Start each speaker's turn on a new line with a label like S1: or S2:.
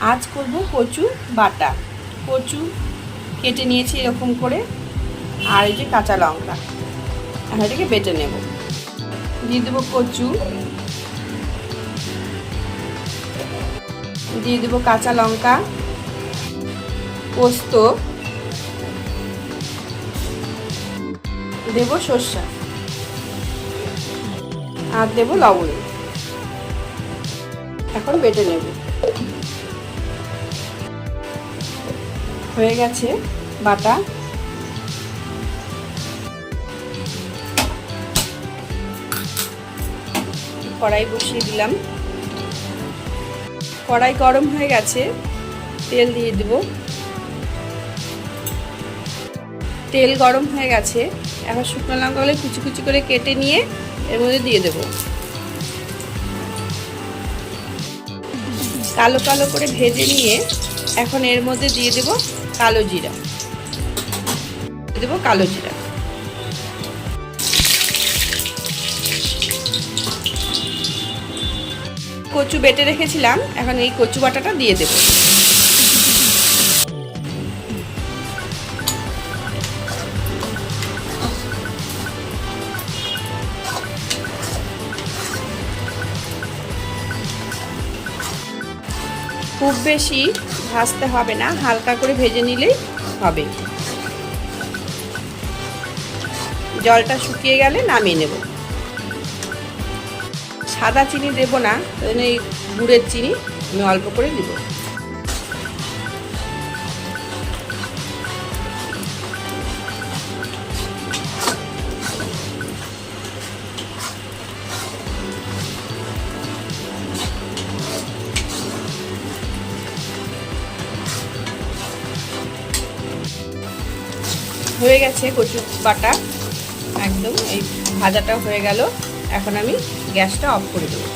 S1: আজ করব কচু বাটা। কচু কেটে নিয়েছি এরকম করে, আর এই যে কাঁচা লঙ্কা। এখন এটাকে বেটে নেব। দিয়ে দেবো কচু। দিয়ে দেবো কাঁচা লঙ্কা। পোস্ত। দেব সর্ষা। আর দেব লবণ। এখন বেটে নেব। হয়ে গেছে বাটা। কড়াই বসিয়ে দিলাম। কড়াই গরম হয়ে গেছে, তেল দিয়ে দেব। তেল গরম হয়ে গেছে, এখন শুকনো লঙ্কাগুলো কুচি কুচি করে কেটে নিয়ে এর মধ্যে দিয়ে দেব। কালো কালো করে ভেজে নিয়ে এখন এর মধ্যে দিয়ে দেব কালো জিরা। দেব কালো জিরা। কচু বেটে রেখেছিলাম, এখন এই কচু বাটাটা দিয়ে দেব। খুব বেশি ভাজতে হবে না, হালকা করে ভেজে নিলেই হবে। জলটা শুকিয়ে গেলে নামিয়ে নেব। সাদা চিনি দেব না গুড়ের চিনি আমি অল্প করে দিব। হয়ে গেছে কচু বাটা। একদম এই ভাজাটা হয়ে গেল। এখন আমি গ্যাসটা অফ করে দেবো।